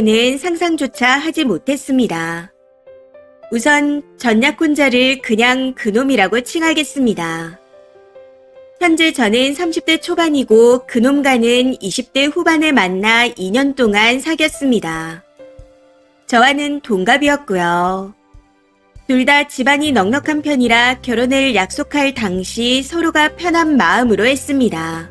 는 상상조차 하지 못했습니다. 우선 전약혼자를 그냥 그놈이라고 칭하겠습니다. 현재 저는 30대 초반이고 그놈과는 20대 후반에 만나 2년 동안 사귀었습니다. 저와는 동갑이었고요. 둘 다 집안이 넉넉한 편이라 결혼을 약속할 당시 서로가 편한 마음으로 했습니다.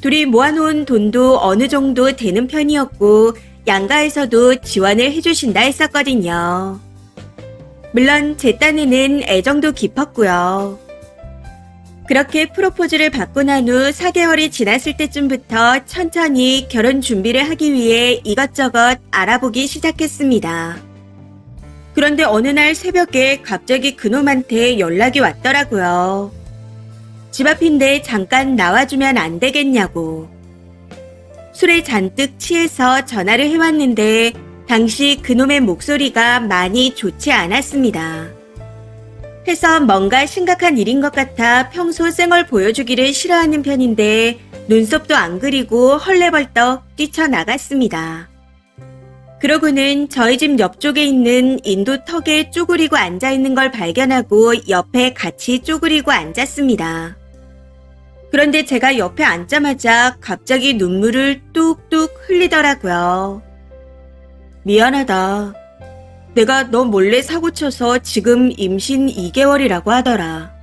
둘이 모아놓은 돈도 어느 정도 되는 편이었고 양가에서도 지원을 해주신다 했었거든요. 물론 제 딴에는 애정도 깊었고요. 그렇게 프로포즈를 받고 난 후 4개월이 지났을 때쯤부터 천천히 결혼 준비를 하기 위해 이것저것 알아보기 시작했습니다. 그런데 어느 날 새벽에 갑자기 그놈한테 연락이 왔더라고요. 집 앞인데 잠깐 나와주면 안 되겠냐고. 술에 잔뜩 취해서 전화를 해왔는데 당시 그놈의 목소리가 많이 좋지 않았습니다. 해서 뭔가 심각한 일인 것 같아 평소 쌩얼 보여주기를 싫어하는 편인데 눈썹도 안 그리고 헐레벌떡 뛰쳐나갔습니다. 그러고는 저희 집 옆쪽에 있는 인도 턱에 쪼그리고 앉아 있는 걸 발견하고 옆에 같이 쪼그리고 앉았습니다. 그런데 제가 옆에 앉자마자 갑자기 눈물을 뚝뚝 흘리더라고요. 미안하다. 내가 너 몰래 사고 쳐서 지금 임신 2개월이라고 하더라.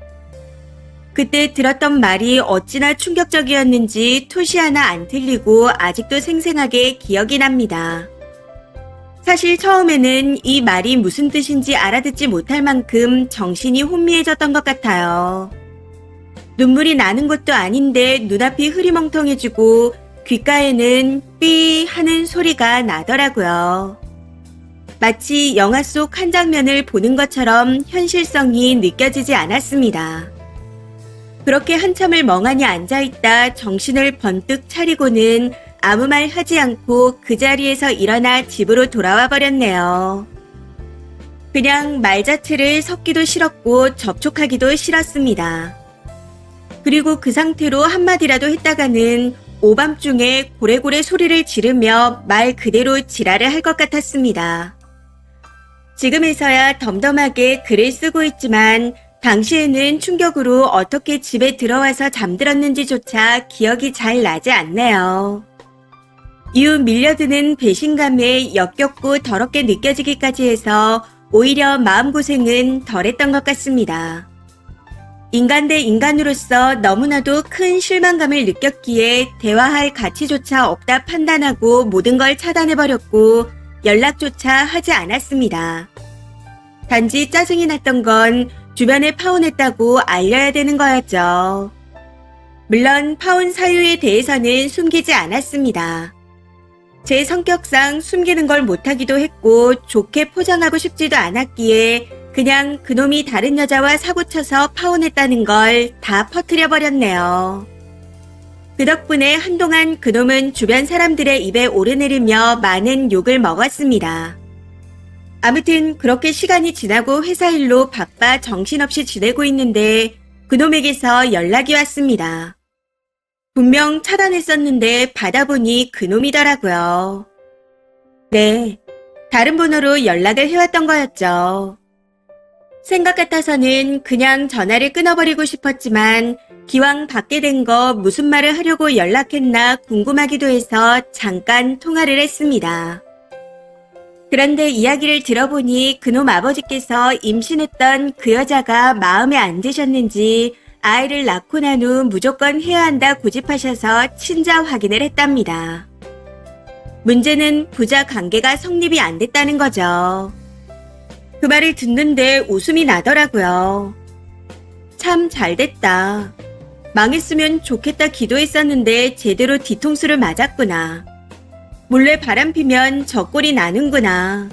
그때 들었던 말이 어찌나 충격적이었는지 토시 하나 안 틀리고 아직도 생생하게 기억이 납니다. 사실 처음에는 이 말이 무슨 뜻인지 알아듣지 못할 만큼 정신이 혼미해졌던 것 같아요. 눈물이 나는 것도 아닌데 눈앞이 흐리멍텅해지고 귓가에는 삐 하는 소리가 나더라고요. 마치 영화 속 한 장면을 보는 것처럼 현실성이 느껴지지 않았습니다. 그렇게 한참을 멍하니 앉아있다 정신을 번뜩 차리고는 아무 말 하지 않고 그 자리에서 일어나 집으로 돌아와 버렸네요. 그냥 말 자체를 섞기도 싫었고 접촉하기도 싫었습니다. 그리고 그 상태로 한마디라도 했다가는 오밤중에 고래고래 소리를 지르며 말 그대로 지랄을 할 것 같았습니다. 지금에서야 덤덤하게 글을 쓰고 있지만 당시에는 충격으로 어떻게 집에 들어와서 잠들었는지조차 기억이 잘 나지 않네요. 이후 밀려드는 배신감에 역겹고 더럽게 느껴지기까지 해서 오히려 마음고생은 덜했던 것 같습니다. 인간 대 인간으로서 너무나도 큰 실망감을 느꼈기에 대화할 가치조차 없다 판단하고 모든 걸 차단해버렸고 연락조차 하지 않았습니다. 단지 짜증이 났던 건 주변에 파혼했다고 알려야 되는 거였죠. 물론 파혼 사유에 대해서는 숨기지 않았습니다. 제 성격상 숨기는 걸 못하기도 했고 좋게 포장하고 싶지도 않았기에 그냥 그놈이 다른 여자와 사고쳐서 파혼했다는 걸 다 퍼뜨려 버렸네요. 그 덕분에 한동안 그놈은 주변 사람들의 입에 오르내리며 많은 욕을 먹었습니다. 아무튼 그렇게 시간이 지나고 회사 일로 바빠 정신없이 지내고 있는데 그놈에게서 연락이 왔습니다. 분명 차단했었는데 받아보니 그놈이더라고요. 네, 다른 번호로 연락을 해왔던 거였죠. 생각 같아서는 그냥 전화를 끊어버리고 싶었지만 기왕 받게 된 거 무슨 말을 하려고 연락했나 궁금하기도 해서 잠깐 통화를 했습니다. 그런데 이야기를 들어보니 그놈 아버지께서 임신했던 그 여자가 마음에 안 드셨는지 아이를 낳고 난 후 무조건 해야 한다 고집하셔서 친자 확인을 했답니다. 문제는 부자 관계가 성립이 안 됐다는 거죠. 그 말을 듣는데 웃음이 나더라고요. 참 잘됐다. 망했으면 좋겠다 기도했었는데 제대로 뒤통수를 맞았구나. 몰래 바람 피면 저 꼴이 나는구나.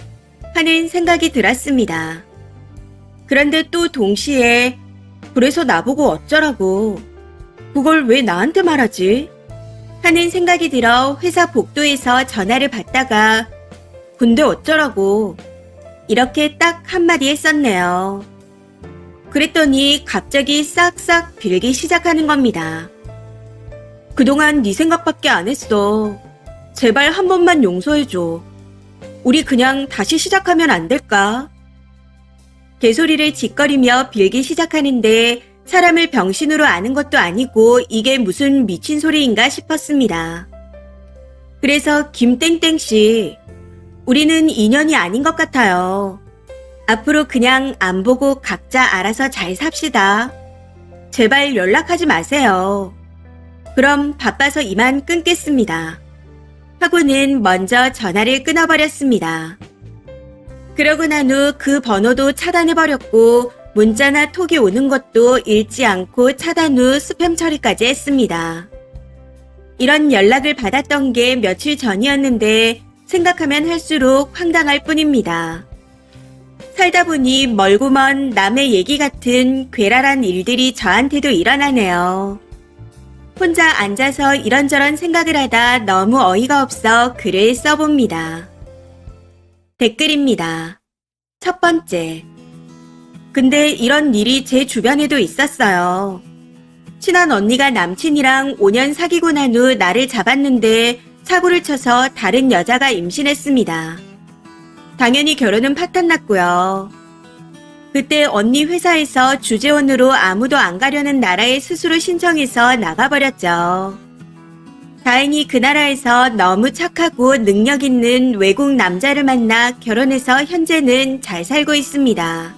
하는 생각이 들었습니다. 그런데 또 동시에 그래서 나보고 어쩌라고. 그걸 왜 나한테 말하지? 하는 생각이 들어 회사 복도에서 전화를 받다가 근데 어쩌라고. 이렇게 딱 한마디 했었네요. 그랬더니 갑자기 싹싹 빌기 시작하는 겁니다. 그동안 네 생각밖에 안 했어. 제발 한 번만 용서해줘. 우리 그냥 다시 시작하면 안 될까? 개소리를 짓거리며 빌기 시작하는데 사람을 병신으로 아는 것도 아니고 이게 무슨 미친 소리인가 싶었습니다. 그래서 김땡땡 씨, 우리는 인연이 아닌 것 같아요. 앞으로 그냥 안 보고 각자 알아서 잘 삽시다. 제발 연락하지 마세요. 그럼 바빠서 이만 끊겠습니다. 하고는 먼저 전화를 끊어버렸습니다. 그러고 난 후 그 번호도 차단해버렸고 문자나 톡이 오는 것도 읽지 않고 차단 후 스팸 처리까지 했습니다. 이런 연락을 받았던 게 며칠 전이었는데 생각하면 할수록 황당할 뿐입니다. 살다 보니 멀고 먼 남의 얘기 같은 괴랄한 일들이 저한테도 일어나네요. 혼자 앉아서 이런저런 생각을 하다 너무 어이가 없어 글을 써봅니다. 댓글입니다. 첫 번째. 근데 이런 일이 제 주변에도 있었어요. 친한 언니가 남친이랑 5년 사귀고 난 후 나를 잡았는데 사고를 쳐서 다른 여자가 임신했습니다. 당연히 결혼은 파탄 났고요. 그때 언니 회사에서 주재원으로 아무도 안 가려는 나라에 스스로 신청해서 나가버렸죠. 다행히 그 나라에서 너무 착하고 능력 있는 외국 남자를 만나 결혼해서 현재는 잘 살고 있습니다.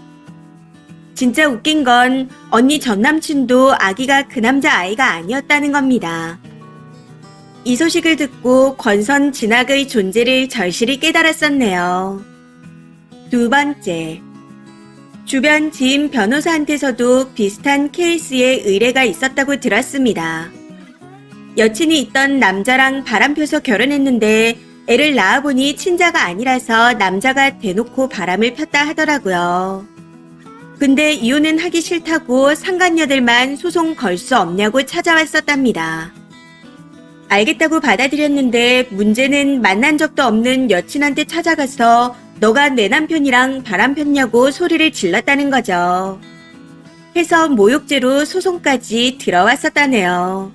진짜 웃긴 건 언니 전 남친도 아기가 그 남자 아이가 아니었다는 겁니다. 이 소식을 듣고 권선 진학의 존재를 절실히 깨달았었네요. 두 번째. 주변 지인 변호사한테서도 비슷한 케이스의 의뢰가 있었다고 들었습니다. 여친이 있던 남자랑 바람 펴서 결혼했는데 애를 낳아보니 친자가 아니라서 남자가 대놓고 바람을 폈다 하더라고요. 근데 이혼은 하기 싫다고 상간녀들만 소송 걸 수 없냐고 찾아왔었답니다. 알겠다고 받아들였는데 문제는 만난 적도 없는 여친한테 찾아가서 너가 내 남편이랑 바람 폈냐고 소리를 질렀다는 거죠. 해서 모욕죄로 소송까지 들어왔었다네요.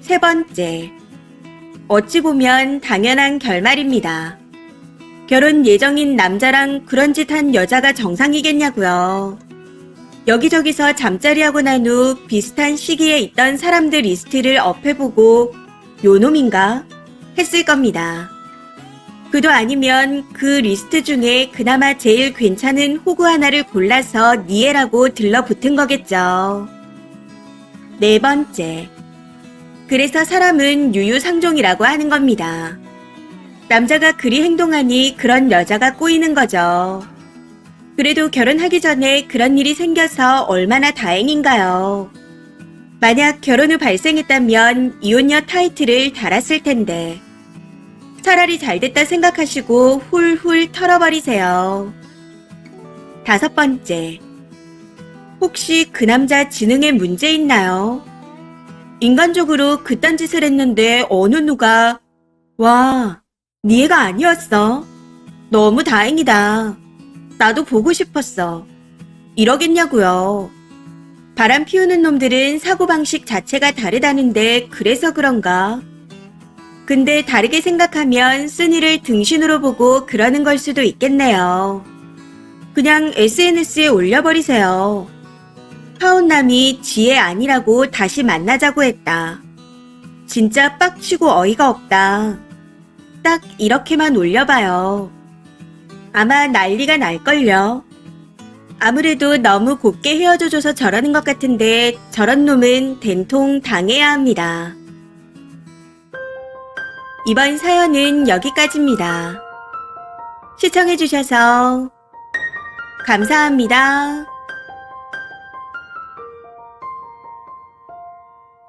세 번째. 어찌 보면 당연한 결말입니다. 결혼 예정인 남자랑 그런 짓 한 여자가 정상이겠냐고요. 여기저기서 잠자리하고 난 후 비슷한 시기에 있던 사람들 리스트를 업해보고 요놈인가 했을 겁니다. 그도 아니면 그 리스트 중에 그나마 제일 괜찮은 호구 하나를 골라서 니에라고 들러붙은 거겠죠. 네 번째. 그래서 사람은 유유상종이라고 하는 겁니다. 남자가 그리 행동하니 그런 여자가 꼬이는 거죠. 그래도 결혼하기 전에 그런 일이 생겨서 얼마나 다행인가요? 만약 결혼 후 발생했다면 이혼녀 타이틀을 달았을 텐데. 차라리 잘 됐다 생각하시고 훌훌 털어버리세요. 다섯 번째. 혹시 그 남자 지능에 문제 있나요? 인간적으로 그딴 짓을 했는데 어느 누가 와, 네 애가 아니었어. 너무 다행이다. 나도 보고 싶었어. 이러겠냐고요. 바람 피우는 놈들은 사고방식 자체가 다르다는데 그래서 그런가? 근데 다르게 생각하면 순위를 등신으로 보고 그러는 걸 수도 있겠네요. 그냥 SNS에 올려버리세요. 하온남이 지혜 아니라고 다시 만나자고 했다. 진짜 빡치고 어이가 없다. 딱 이렇게만 올려봐요. 아마 난리가 날걸요. 아무래도 너무 곱게 헤어져줘서 저러는 것 같은데 저런 놈은 된통 당해야 합니다. 이번 사연은 여기까지입니다. 시청해주셔서 감사합니다.